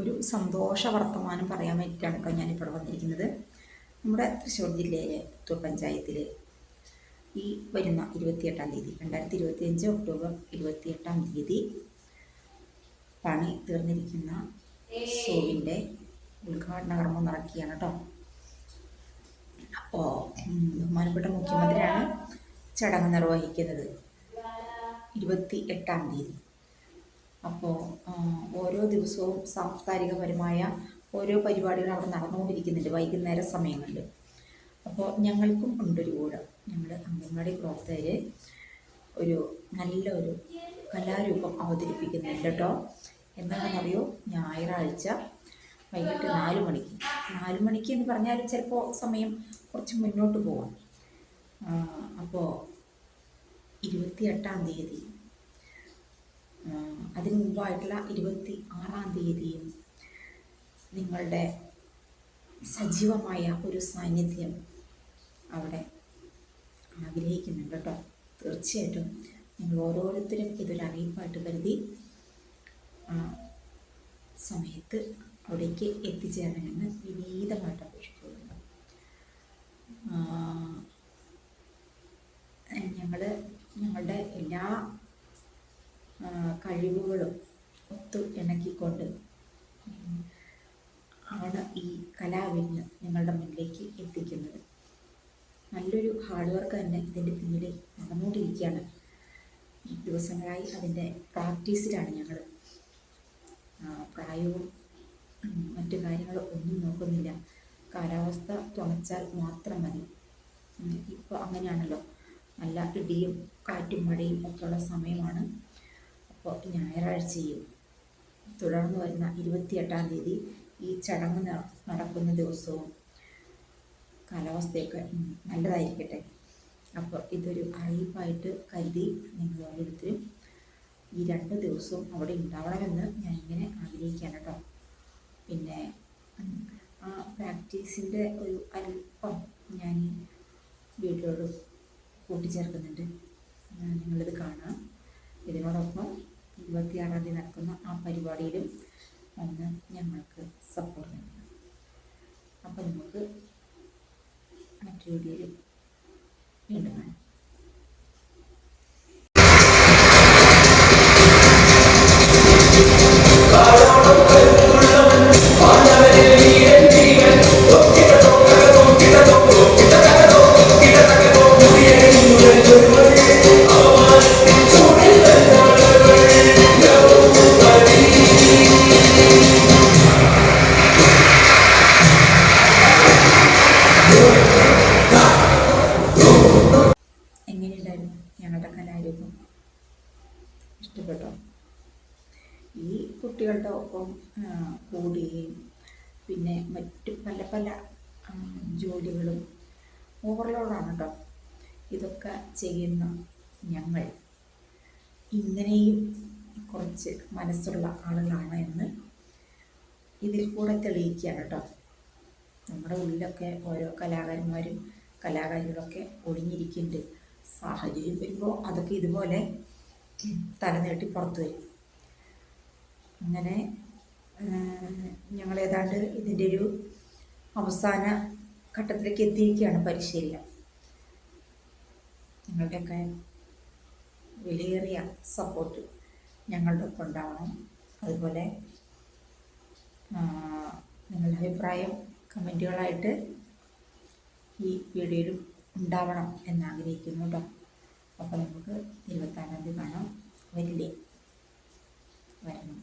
ഒരു സന്തോഷ വർത്തമാനം പറയാൻ വേണ്ടിയിട്ടാണ് കേട്ടോ ഞാനിപ്പോൾ വന്നിരിക്കുന്നത്. നമ്മുടെ തൃശ്ശൂർ ജില്ലയിലെ പുത്തൂർ പഞ്ചായത്തിലെ ഈ വരുന്ന ഇരുപത്തിയെട്ടാം തീയതി രണ്ടായിരത്തി ഇരുപത്തിയഞ്ച് ഒക്ടോബർ ഇരുപത്തിയെട്ടാം തീയതി പണി തീർന്നിരിക്കുന്ന സോവിന്റെ ഉദ്ഘാടന കർമ്മം നടക്കുകയാണ് കേട്ടോ. അപ്പോൾ ബഹുമാനപ്പെട്ട മുഖ്യമന്ത്രിയാണ് ചടങ്ങ് നിർവഹിക്കുന്നത്. ഇരുപത്തി എട്ടാം തീയതി. അപ്പോൾ ഓരോ ദിവസവും സാംസ്കാരികപരമായ ഓരോ പരിപാടികൾ അവിടെ നടന്നുകൊണ്ടിരിക്കുന്നുണ്ട് വൈകുന്നേര സമയങ്ങളിൽ. അപ്പോൾ ഞങ്ങൾക്കും ഉണ്ടൊരു കൂടെ. ഞങ്ങൾ അംഗൻവാടി പ്രവർത്തകർ ഒരു നല്ല ഒരു കലാരൂപം അവതരിപ്പിക്കുന്നുണ്ട് കേട്ടോ. എന്താണെന്നറിയോ? ഞായറാഴ്ച വൈകിട്ട് നാല് മണിക്ക്. നാല് മണിക്ക് എന്ന് പറഞ്ഞാൽ ചിലപ്പോൾ സമയം കുറച്ച് മുന്നോട്ട് പോവാം. അപ്പോൾ ഇരുപത്തി എട്ടാം തീയതി അതിന് മുമ്പായിട്ടുള്ള ഇരുപത്തി ആറാം തീയതിയും നിങ്ങളുടെ സജീവമായ ഒരു സാന്നിധ്യം അവിടെ ആഗ്രഹിക്കുന്നുണ്ട് കേട്ടോ. തീർച്ചയായിട്ടും നിങ്ങൾ ഓരോരുത്തരും ഇതൊരു അറിയിപ്പായിട്ട് കരുതി ആ സമയത്ത് അവിടേക്ക് എത്തിച്ചേരണമെന്ന് വിനീതമായിട്ട് അപേക്ഷിക്കുന്നു ഞങ്ങൾ ഞങ്ങളുടെ എല്ലാ ആ, കഴിവുകളും ഒത്തു ഇണക്കിക്കൊണ്ട് ആണ് ഈ കലാവിന് നിങ്ങളുടെ മുന്നിലേക്ക് എത്തിക്കുന്നത്. നല്ലൊരു ഹാർഡ് വർക്ക് തന്നെ ഇതിന്റെ പിന്നിൽ നടന്നുകൊണ്ടിരിക്കുകയാണ്. ദിവസങ്ങളായി അതിന്റെ പ്രാക്ടീസിലാണ് ഞങ്ങൾ പ്രായവും മറ്റു കാര്യങ്ങളും ഒന്നും നോക്കുന്നില്ല. കാലാവസ്ഥ തുണച്ചാൽ മാത്രം മതി. ഇപ്പോൾ അങ്ങനെയാണല്ലോ. നല്ല ഇടിയും കാറ്റും മഴയും ഒക്കെയുള്ള സമയമാണ്. അപ്പോൾ ഞായറാഴ്ചയും തുടർന്ന് വരുന്ന ഇരുപത്തിയെട്ടാം തീയതി ഈ ചടങ്ങ് നടക്കുന്ന ദിവസവും കാലാവസ്ഥയൊക്കെ നല്ലതായിരിക്കട്ടെ. അപ്പോൾ ഇതൊരു അറിയിപ്പായിട്ട് കരുതി നിങ്ങൾ ഓരോരുത്തരും ഈ രണ്ട് ദിവസവും അവിടെ ഉണ്ടാവണമെന്ന് ഞാൻ ഇങ്ങനെ ആഗ്രഹിക്കുകയാണ് കേട്ടോ. പിന്നെ ആ പ്രാക്ടീസിന്റെ ഒരു അല്പം ഞാൻ വീഡിയോയോട് കൂട്ടിച്ചേർക്കുന്നുണ്ട്. നിങ്ങളിത് കാണാം. ഇതിനോടൊപ്പം ഇരുപത്തിയാറാം തീയതി നടക്കുന്ന ആ പരിപാടിയിലും വന്ന് ഞങ്ങൾക്ക് സപ്പോർട്ട് നൽകണം അപ്പം നമുക്ക് മറ്റൊരു വീഡിയോയിൽ വീണ്ടും കാണാം. ഇഷ്ടപ്പെട്ടോ? ഈ കുട്ടികളുടെ ഒപ്പം കൂടുകയും പിന്നെ മറ്റു പല പല ജോലികളും ഓവർലോഡാണ് കേട്ടോ ഇതൊക്കെ ചെയ്യുന്ന ഞങ്ങൾ ഇങ്ങനെയും കുറച്ച് മനസ്സുള്ള ആളുകളാണ് എന്ന് ഇതിൽ കൂടെ തെളിയിക്കുകയാണ് കേട്ടോ നമ്മുടെ ഉള്ളിലൊക്കെ ഓരോ കലാകാരന്മാരും കലാകാരികളൊക്കെ ഒളിഞ്ഞിരിക്കുന്നുണ്ട് സാഹചര്യം വരുമ്പോൾ അതൊക്കെ ഇതുപോലെ തലനീട്ടി പുറത്തു വരും. അങ്ങനെ ഞങ്ങൾ ഏതാണ്ട് ഇതിന്റെ ഒരു അവസാന ഘട്ടത്തിലേക്ക് എത്തിയിരിക്കുകയാണ് പരിശീലനം. നിങ്ങളുടെയൊക്കെ വിലയേറിയ സപ്പോർട്ട് ഞങ്ങളുടെ ഒപ്പം ഉണ്ടാവണം. അതുപോലെ നിങ്ങളുടെ അഭിപ്രായം കമന്റുകളായിട്ട് ഈ വീഡിയോയിലും ഉണ്ടാവണം എന്നാഗ്രഹിക്കുന്നു കേട്ടോ. അപ്പോൾ നമുക്ക് ഇരുപത്താറാം തീയതി വേണം വരില്ലേ? വരണം.